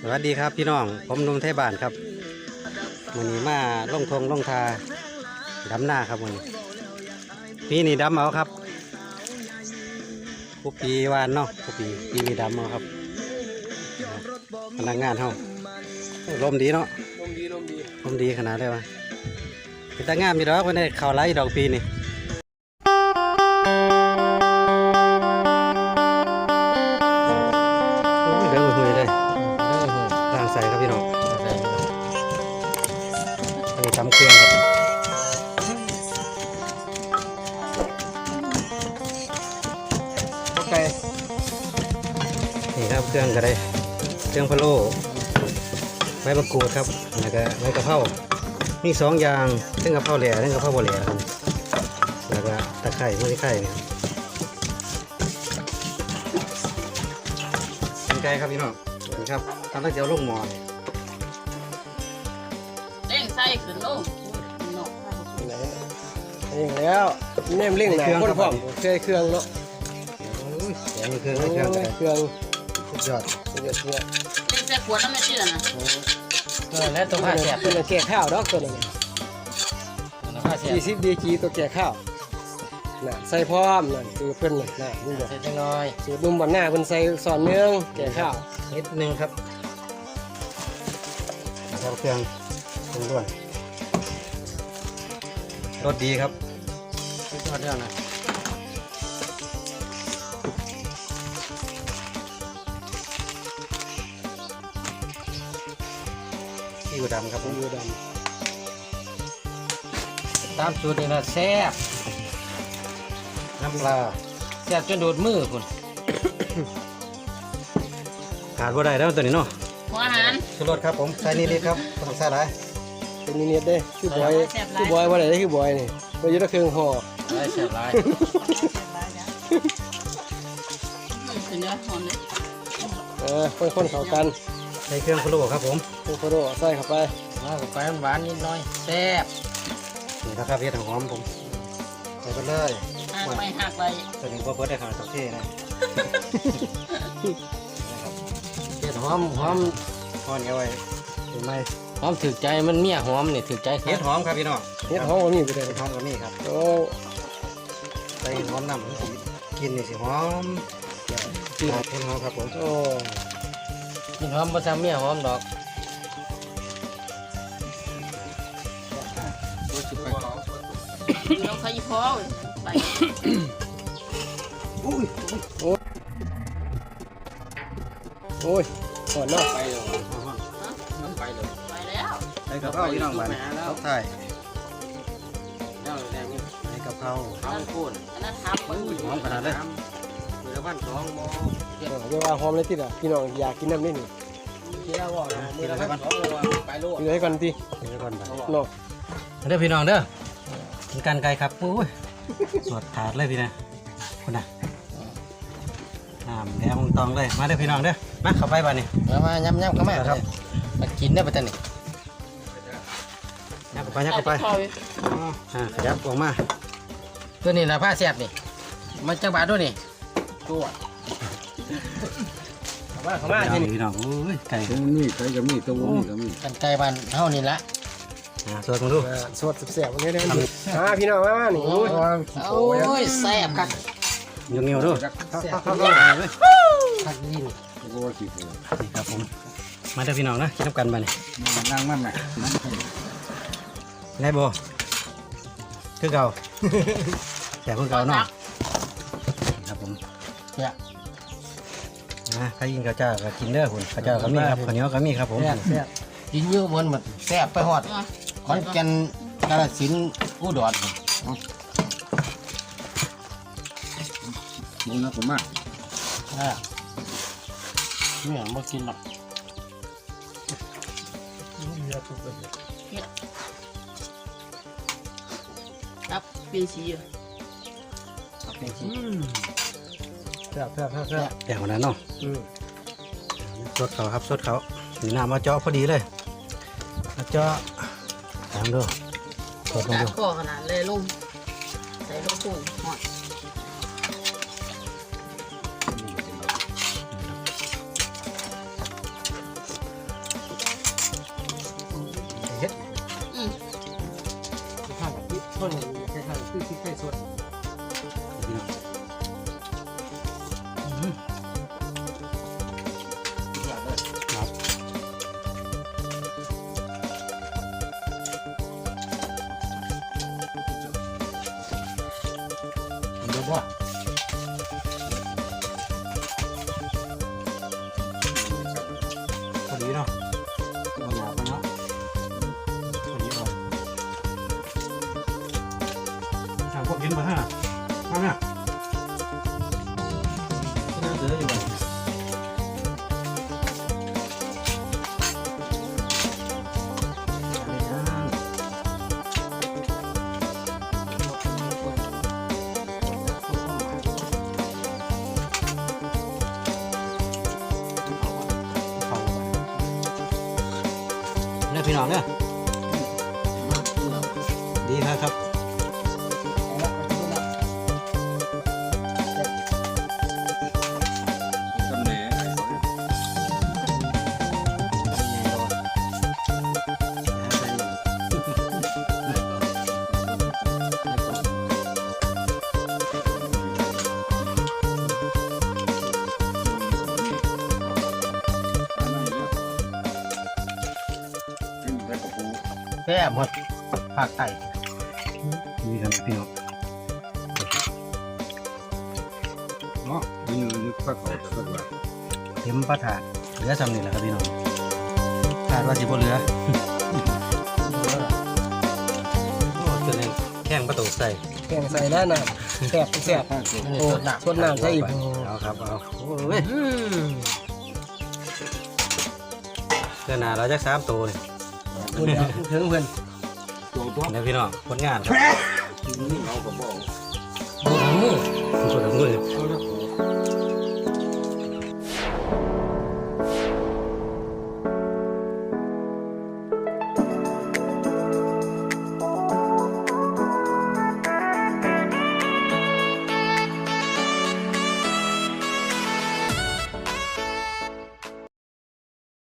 สวัสดีครับพี่น้อง ผมหนุ่มไทยบ้านครับวันนี้มาลงทงลงทาดำหน้าครับวันนี้ปีนี้ดำเอาครับผู้ปีวานเนาะผู้ปีปีนี้ดำเอาครับพนักงานเฮาลมดีเนาะลมดีลมดีลมดีขนาดเลยวะเป็นตางามมีดอกวันนี้ข่าวไล่ดอกปีนี่ ส่ครับพี่น้องอันนี้ทำเครื่องครับโอเคนี่ครับเครื่องก็ได้เครื่องพะโล้ใบมะกรูดครับแล้วก็ใบกะเพรามีสองอย่างเครื่องกะเพราแหล่เครื่องกะเพราบ่แหล่ครับแล้วก็ตะไคร้ไม่ใช่ไข่เนี่ยเป็นไก่ครับพี่น้องนี่ ครับทำตั้งแต่เอาลงหม้อนี่เร่งใส่ขึ้นลงนอกไหนเองแล้วแนมเร่งหนาคนพร้อมเคยเครื่องเนาะโอ้ยแกงเครื่องเครื่องก็ได้เครื่องสุดยอดเดือดเนี่ยเร่งใส่ขวดแล้วไม่เชื่อนะแล้วตัวผ้าแสบเป็นแก่ข้าวดอกตัวนั้นตัวผ้าแสบยี่สิบดีกีตัวแก่ข้าว น่ะใส่พร้อมนั่นสูตรเพิ่นน่ะน่ะนี่บอกใส่จังน้อยสูตรนุ่มบานหน้าเพิ่นใส่สอนเนื้องแก่ข้าวนิดนึงครับแล้วเครื่องเครื่องด้วนรสดีครับทอดแล้วนะซีอิ๊วดำครับผมอยู่ดตามสูตรนี่นะแซ่บ น้ำปลาแซ่บจนโดดมือคุณ ขาดบ่ได้แล้วตัวนี้เนาะหัวอาหารชูรสครับผมใส่นิดๆครับบ่ต้องใส่หลายำเป็นนิดๆเด้คือบอยคือบอยว่าไหนได้คือบอยนี่บอยอยุทธเครื่องห่อหลายแซ่บหลายขึ้นเนื้อหอมเลยเออคนๆเข้ากันใส่เครื่องพะโล้ครับผมโคโคโรใส่เข้าไปมากับไปหวานๆนิดหน่อยแซ่บนี่นะครับเฮ็ดให้หอมผมใส่ไปเลย หักไปหักไปตัวนี้บ่เบิดได้ขนาดตะเท่นะเผ็ดหอมหอมทอนเอาไว้เห็นไหมหอมถึกใจมันเมียหอมนี่ถึกใจเฮ็ดหอมครับพี่น้องเฮ็ดหอมกว่านี้ไปเลยเฮ็ดหอมก็มีครับโอ้ใส่เห็ดหอมนำมันสิกินนี่สิหอมจืดเห็ดหอมครับผมโอ้กินหอมภาษาเมียหอมดอกเราขยี้พอ ไปโอ้ยก่อนเนาะไปเลยมันไปเลยไปแล้วใส่กะเพราพี่น้องบ้านเขาใส่แล้วแรงนี่ใส่กะเพราทำโคนอันนั้นทำมือหอมขนาดเลยเดือพันสองโมเออเดี๋ยวว่าหอมเลยติดอะพี่น้องอยากกินน้ำนี่นี่เที่ยวว่มือละพันสองโมไปโลดกินให้ก่อนติเดี๋ยวก่อนไปเนาะเด้อพี่น้องเด้อกินกันไก่ครับโอ้ย สวดถาดเลยพี่นะคุณนะน้ำแดงตองเลย มาเด้อพี่น้องเด้อ มาเข้าไปบ้านนี่มามาย้ำย้ำเข้ามาครับมากินได้ปะจ๊ะนี่ยักเข้าไปยักเข้าไปอ่าขยับออกมา ตัวนี้นะผ้าแสบนี่ มันจังบาทด้วยนี่ ตัวเข้ามาเข้ามาพี่ที่นี่น้องโอ้ยไก่ มีไก่ก็มีตัวนี้ก็มีกันไก่บ้านเฮานี่ละ อ่าสวดมาดูอ่าสดแซ่บๆวันนี้ได้ดิอ่าพี่น้องมามานี่โอ้ยโอ้ยแซ่บคักเหนียวๆดูแซ่บเข้าๆๆเลยคักยิ่งก็ว่าสิบนี่ครับผม มาเด้อพี่น้องนะกินน้ำกันบ้านนี่นั่งมันแม่นั่งไงโบคือเก่าแต่คือเก่าเนาะครับผมเนี่ยนะถ้ายิงข้าวเจ้าก็กินเด้อคุณข้าวเจ้าก็มีครับข้าวเหนียวก็มีครับผมแซ่บแซ่บกินเยอะบนหมดแซ่บไปหอด ขอนแก่นกาฬสินธุ์อุดรมึงนะผมมากอ่าเนี่ยมากินหรอกครับเป็นสีอยู่แซ่บแซ่บแซ่บแซ่บอย่างวันนั้นเนาะอืมสดเขาครับสดเขานี่น้ำมาเจาะพอดีเลยมาเจาะามดูสดลงกาดูข้อขนาดเลยลุงใส่ลูกปุ่นหมด แล้วว่าพอดีเนาะบนหนาไปเนาะพอดีเลยทางพวกกินมาฮะมาเนี่ยก็น่าเสืออยู่เลย นี่ยพี่น้องเนี่ยดีครับครับ ซ่บหมดภาคใต้ดีครับพี่น้องเนาะนี่นึกว่าเขาจะสักว่าเต็มประถาดเหลือสำนี่แหละครับพี่น้องคาดว่าสิบ่เหลือโอ้จนเองแข้งประตูใส่แกงใส่แล้วน่ะแซ่บแซ่บโอ้สดน้ำสดน้ำใส่อีกเอาครับเอาโอ้ยเกินหนาเราจะสามตัวนี่ คุณเยวถึงเพื่อนตัวตัวนพี่น้องผลงานครับนี่เราก็บอกมือมือมือ